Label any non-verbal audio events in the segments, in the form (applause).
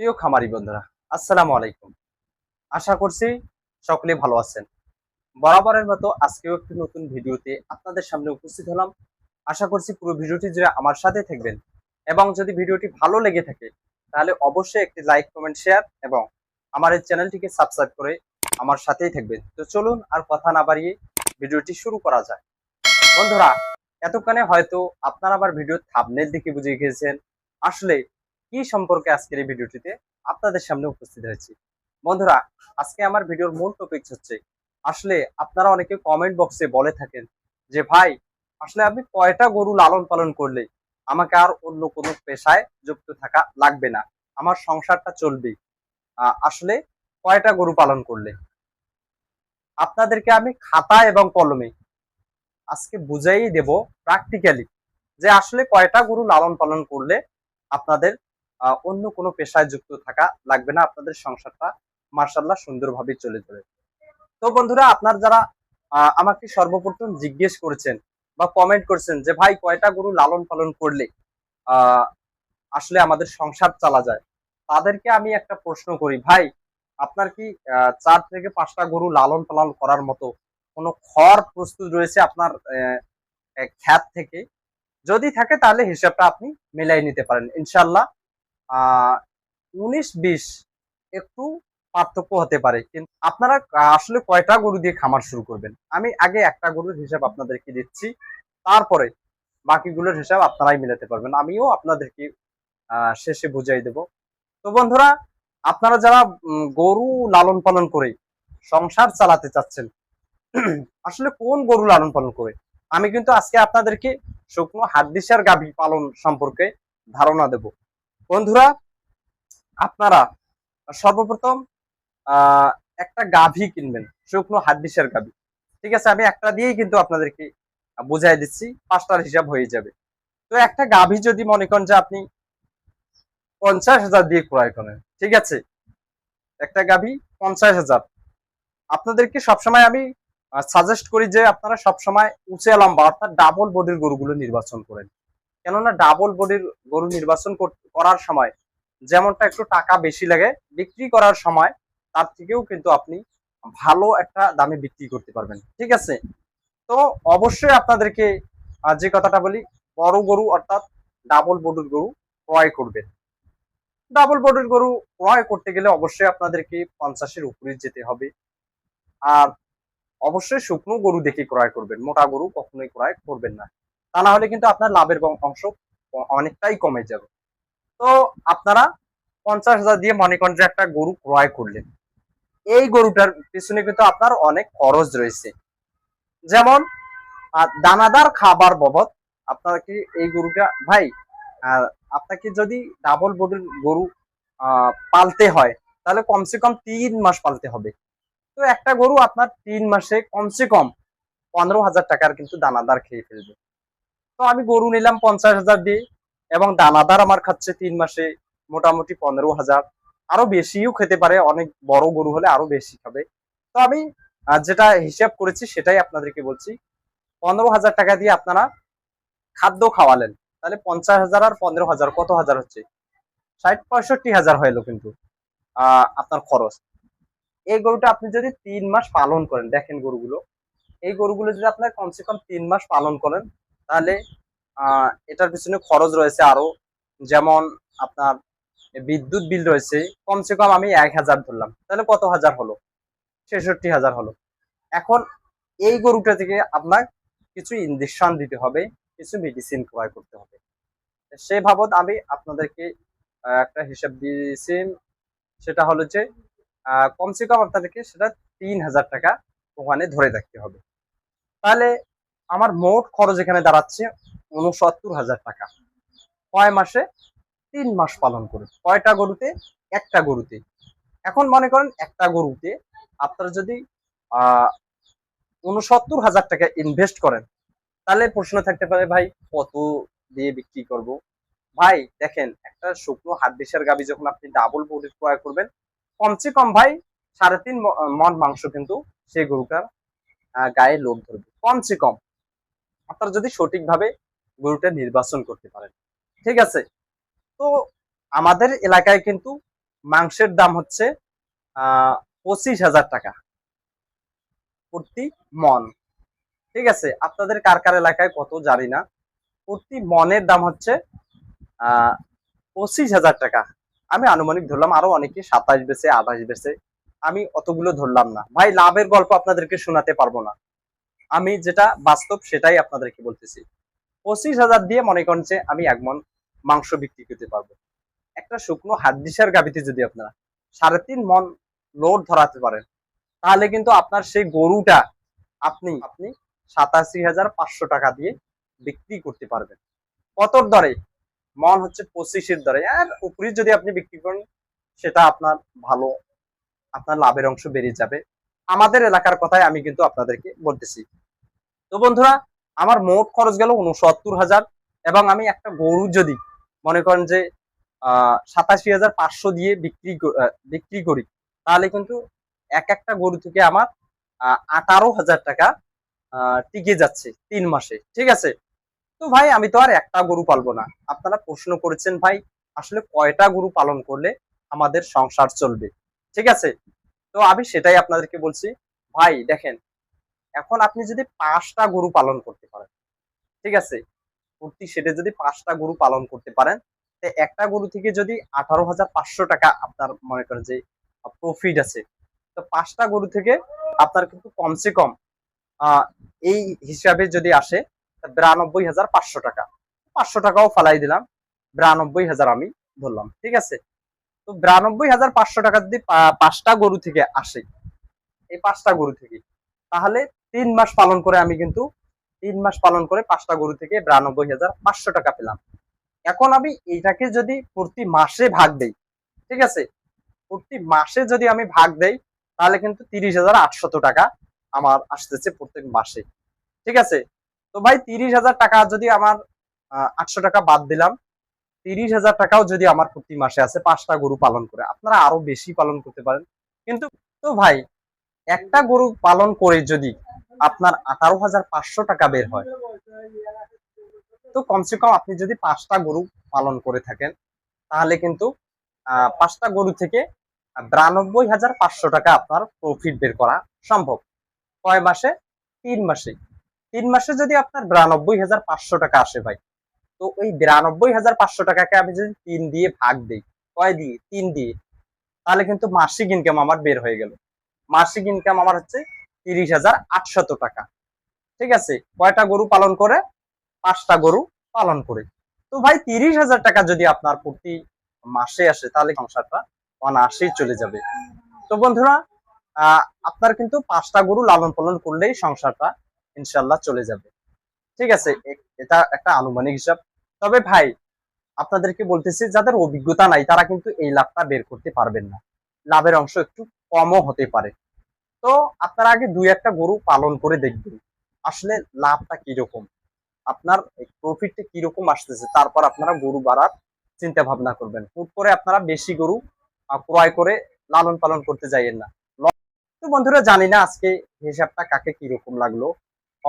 প্রিয় খামারি বন্ধুরা, আসসালামু আলাইকুম। আশা করছি সকলে ভালো আছেন। বরাবরের মতো আজকেও একটি নতুন ভিডিওতে আপনাদের সামনে উপস্থিত হলাম। আশা করছি পুরো ভিডিওটি জুড়ে আমার সাথে থাকবেন এবং যদি ভিডিওটি ভালো লেগে থাকে, তাহলে অবশ্যই একটি লাইক, কমেন্ট, শেয়ার এবং আমার এই চ্যানেলটিকে সাবস্ক্রাইব করে আমার সাথেই থাকবেন। তো চলুন আর কথা না বাড়িয়ে ভিডিওটি শুরু করা যায় বন্ধুরা, এতক্ষণে হয়তো আপনারা আবার ভিডিও থাবনেল দেখে বুঝে গিয়েছেন। আসলে কি সম্পর্কে আজকের এই ভিডিওটিতে আপনাদের সামনে উপস্থিত হয়েছি। বন্ধুরা, আজকে আমার ভিডিওর মূল টপিক হচ্ছে, আসলে আপনারা অনেকে কমেন্ট বক্সে বলে থাকেন যে, ভাই, আসলে আমি কয়টা গরু লালন পালন করলে আমাকে আর অন্য কোনো পেশায় যুক্ত থাকা লাগবে না? আমার সংসারটা চলবে। আসলে কয়টা গরু পালন করলে? আপনাদেরকে আমি খাতা এবং কলমে আজকে বুঝাই দেব প্র্যাকটিক্যালি যে, আসলে কয়টা গরু লালন পালন করলে আপনাদের অন্য কোনো পেশায় যুক্ত থাকা লাগবে না। আপনাদের সংসারটা মার্শাল্লাহ সুন্দরভাবে চলে যাবে। তো বন্ধুরা, আপনার যারা আমাকে সর্বপ্রথম জিজ্ঞেস করেছেন বা কমেন্ট করছেন যে, ভাই, কয়টা গরু লালন পালন করলে আসলে আমাদের সংসার চালা যায়? তাদেরকে আমি একটা প্রশ্ন করি, ভাই, আপনার কি চার থেকে পাঁচটা গরু লালন পালন করার মতো কোনো খড় প্রস্তুত রয়েছে আপনার খ্যাত থেকে? যদি থাকে তাহলে হিসাবটা আপনি মিলাই নিতে পারেন। ইনশাল্লাহ উনিশ, বিশ একটু পার্থক্য হতে পারে। কিন্তু আপনারা আসলে কয়টা গরু দিয়ে খামার শুরু করবেন? আমি আগে একটা গরুর হিসাব আপনাদেরকে দিচ্ছি, তারপরে বাকিগুলোর হিসাব আপনারাই মিলাতে পারবেন। আমিও আপনাদেরকে শেষে বুঝাই দেব। তো বন্ধুরা, আপনারা যারা গরু লালন পালন করে সংসার চালাতে চাচ্ছেন, (clears throat) আসলে কোন গরু লালন পালন করে? আমি কিন্তু আজকে আপনাদেরকে শুকনো হাড্ডিসার গাভী পালন সম্পর্কে ধারণা দেব। বন্ধুরা, আপনারা সর্বপ্রথম একটা গাভী কিনবেন, শুকনো হাড্ডিসার গাভী। ঠিক আছে, আমি একটা দিয়েই কিন্তু আপনাদেরকে বুঝাই দিচ্ছি পাঁচটার হিসাব হয়ে যাবে। তো একটা গাভী যদি মনে করেন যে আপনি পঞ্চাশ হাজার দিয়ে ক্রয় করেন, ঠিক আছে? একটা গাভী পঞ্চাশ হাজার। আপনাদেরকে সবসময় আমি সাজেস্ট করি যে আপনারা সবসময় উঁচে লম্বা অর্থাৎ ডাবল বডির গরুগুলো নির্বাচন করেন। কেননা ডাবল বডির গরু নির্বাচন করার সময় যেমনটা একটু টাকা বেশি লাগে, বিক্রি করার সময় তার থেকেও কিন্তু আপনি ভালো একটা দামে বিক্রি করতে পারবেন। ঠিক আছে? তো অবশ্যই আপনাদেরকে যে কথাটা বলি, বড় গরু অর্থাৎ ডাবল বডির গরু ক্রয় করবেন ডাবল বডির গরু ক্রয় করতে গেলে অবশ্যই আপনাদেরকে পঞ্চাশের উপরে যেতে হবে। আর অবশ্যই শুকনো গরু দেখে ক্রয় করবেন, মোটা গরু কখনোই ক্রয় করবেন না। তা না হলে কিন্তু আপনার লাভের অংশ অনেকটাই কমে যাবে। তো আপনারা পঞ্চাশ হাজার দিয়ে মনে করেন যে একটা গরু ক্রয় করলেন। এই গরুটার পিছনে কিন্তু আপনার অনেক খরচ রয়েছে। যেমন দানাদার খাবার বাবদ আপনাকে এই গরুটা, ভাই আপনাকে যদি ডাবল বডির গরু পালতে হয়, তাহলে কমসে কম তিন মাস পালতে হবে। তো একটা গরু আপনার তিন মাসে কমসে কম পনেরো হাজার টাকার কিন্তু দানাদার খেয়ে ফেলবে। তো আমি গরু নিলাম পঞ্চাশ হাজার দিয়ে এবং দানাদার আমার খাচ্ছে তিন মাসে মোটামুটি পনেরো হাজার। আরও বেশিও খেতে পারে, অনেক বড় গরু হলে আরও বেশি খাবে। তো আমি যেটা হিসাব করেছি সেটাই আপনাদেরকে বলছি। পনেরো হাজার টাকা দিয়ে আপনারা খাদ্য খাওয়ালেন, তাহলে পঞ্চাশ হাজার আর পনেরো হাজার, কত হাজার হচ্ছে? ষাট পঁয়ষট্টি হাজার হইল কিন্তু আপনার খরচ। এই গরুটা আপনি যদি তিন মাস পালন করেন, দেখেন গরুগুলো। এই গরুগুলো যদি আপনার কমসে কম তিন মাস পালন করেন তাহলে এটার পিছনে খরচ রয়েছে আরও। যেমন আপনার বিদ্যুৎ বিল রয়েছে, কমসে কম আমি এক হাজার ধরলাম। তাহলে কত হাজার হলো? ছেষট্টি হাজার হলো। এখন এই গরুটা থেকে আপনার কিছু ইঞ্জেকশন দিতে হবে, কিছু মেডিসিন ক্রয় করতে হবে। সেই বাবদ আমি আপনাদেরকে একটা হিসাব দিয়েছি। সেটা হলো যে কমসে কম আপনাদেরকে সেটা তিন হাজার টাকা ওখানে ধরে রাখতে হবে। তাহলে আমার মোট খরচ এখানে দাঁড়াচ্ছে উনসত্তর হাজার টাকা। কয় মাসে? তিন মাস পালন করে। কয়টা গরুতে? একটা গরুতে। এখন মনে করেন একটা গরুতে আপনারা যদি উনসত্তর হাজার টাকা ইনভেস্ট করেন, তাহলে প্রশ্ন থাকতে পারে, ভাই, কত দিয়ে বিক্রি করব? ভাই, দেখেন, একটা শুকনো হাড্ডিসার গাবি যখন আপনি ডাবল বডি ক্রয় করবেন, কমসে কম ভাই, সাড়ে তিন ম- মণ মাংস কিন্তু সেই গরুটার গায়ে লোড ধরবে। কমসে কম। আপনারা যদি সঠিকভাবে গরুটা নির্বাচন করতে পারেন। ঠিক আছে? তো আমাদের এলাকায় কিন্তু মাংসের দাম হচ্ছে পঁচিশ হাজার টাকা প্রতি মন। ঠিক আছে? আপনাদের কার কার এলাকায় কত জানি না। প্রতি মনের দাম হচ্ছে পঁচিশ হাজার টাকা। আমি আনুমানিক ধরলাম, আরও অনেকে সাতাশ বেছে, আঠাশ বেছে। আমি অতগুলো ধরলাম না। ভাই, লাভের গল্প আপনাদেরকে শোনাতে পারব না। আমি যেটা বাস্তব সেটাই আপনাদেরকে বলতেছি। পঁচিশ হাজার দিয়ে মনে করেন যে আমি এক মন মাংস বিক্রি করতে পারব। একটা শুকনো হাড্ডিসার গাবিতে যদি আপনারা সাড়ে তিন মন লোড ধরাতে পারেন, তাহলে কিন্তু আপনার সেই গরুটা আপনি আপনি সাতাশি হাজার পাঁচশো টাকা দিয়ে বিক্রি করতে পারবেন। কতর দরে? মন হচ্ছে পঁচিশের দরে। আর উপরে যদি আপনি বিক্রি করেন, সেটা আপনার ভালো, আপনার লাভের অংশ বেড়ে যাবে। আমাদের এলাকার কথাই আমি কিন্তু আপনাদেরকে বলতেছি। তো বন্ধুরা, আমার মোট খরচ গেল উনসত্তর হাজার এবং আমি একটা গরু যদি মনে করেন যে সাতাশি হাজার পাঁচশো দিয়ে বিক্রি বিক্রি করি, তাহলে কিন্তু এক একটা গরু থেকে আমার আঠারো হাজার টাকা টিকে যাচ্ছে তিন মাসে, ঠিক আছে? তো ভাই, আমি তো আর একটা গরু পালবো না। আপনারা প্রশ্ন করেছেন ভাই, আসলে কয়টা গরু পালন করলে আমাদের সংসার চলবে, ঠিক আছে? তো আমি সেটাই আপনাদেরকে বলছি, ভাই দেখেন, এখন আপনি যদি পাঁচটা গরু পালন করতে পারেন, ঠিক আছে? প্রতি সেটে যদি পাঁচটা গরু পালন করতে পারেন, তো একটা গরু থেকে যদি আঠারো হাজার পাঁচশো টাকা আপনার মনে করেন যে প্রফিট আছে, তো পাঁচটা গরু থেকে আপনার কিন্তু কমসে কম এই হিসাবে যদি আসে বিরানব্বই হাজার পাঁচশো টাকা। পাঁচশো টাকাও ফালাই দিলাম, বিরানব্বই হাজার আমি ধরলাম, ঠিক আছে? তো বিরানব্বই হাজার পাঁচশো টাকা যদি পাঁচটা গরু থেকে আসে, এই পাঁচটা গরু থেকে, তাহলে তিন মাস পালন করে আমি কিন্তু তিন মাস পালন করে পাঁচটা গরু থেকে বিরানব্বই হাজার পাঁচশো টাকা পেলাম। এখন আমি এইটাকে যদি প্রতি মাসে ভাগ দেই, ঠিক আছে? প্রতি মাসে যদি আমি ভাগ দেই, তাহলে কিন্তু তিরিশ হাজার আটশত টাকা আমার আসতেছে প্রত্যেক মাসে। ঠিক আছে? তো ভাই, তিরিশ হাজার টাকা যদি আমার আটশো টাকা বাদ দিলাম তিরিশ হাজার টাকাও যদি আমার প্রতি মাসে আছে, পাঁচটা গরু পালন করে, আপনারা আরও বেশি পালন করতে পারেন। কিন্তু তো ভাই, একটা গরু পালন করে যদি আপনার আঠারো হাজার পাঁচশো টাকা বের হয়, তো কমসে কম আপনি যদি পাঁচটা গরু পালন করে থাকেন, তাহলে কিন্তু পাঁচটা গরু থেকে বিরানব্বই হাজার পাঁচশো টাকা আপনার প্রফিট বের করা সম্ভব। কয় মাসে? তিন মাসে। তিন মাসে যদি আপনার বিরানব্বই হাজার পাঁচশো টাকা আসে ভাই তো ওই বিরানব্বই হাজার পাঁচশো টাকাকে আমি যদি তিন দিয়ে ভাগ দিই, কয় দিয়ে? তিন দিয়ে। তাহলে কিন্তু মাসিক ইনকাম আমার বের হয়ে গেল। মাসিক ইনকাম আমার হচ্ছে তিরিশ হাজার আটশত টাকা। ঠিক আছে? কয়টা গরু পালন করে? পাঁচটা গরু পালন করে। তো ভাই, তিরিশ হাজার টাকা যদি আপনার প্রতি মাসে আসে, তাহলে সংসারটা অনায়াসেই চলে যাবে। তো বন্ধুরা আপনার কিন্তু পাঁচটা গরু লালন পালন করলেই সংসারটা ইনশাল্লাহ চলে যাবে। ঠিক আছে এটা একটা আনুমানিক হিসাব। তবে ভাই, আপনাদেরকে বলতেছি, যাদের অভিজ্ঞতা নাই, তারা কিন্তু এই লাভটা বের করতে পারবেন না। লাভের অংশ একটু কমও হতে পারে। তো আপনারা আগে দুই একটা গরু পালন করে দেখবেন, আসলে লাভটা কীরকম? আপনার প্রফিটটা কীরকম আসতেছে, তারপর আপনারা গরু বাড়ার চিন্তা ভাবনা করবেন। হুট করে আপনারা বেশি গরু ক্রয় করে লালন পালন করতে যাইয়েন না। তো বন্ধুরা, জানি না আজকে হিসাবটা কাকে কীরকম লাগল।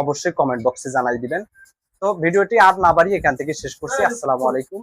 অবশ্যই কমেন্ট বক্সে জানাই দিবেন। তো ভিডিওটি আর না বাড়িয়ে এখান থেকে শেষ করছি। আসসালামু আলাইকুম।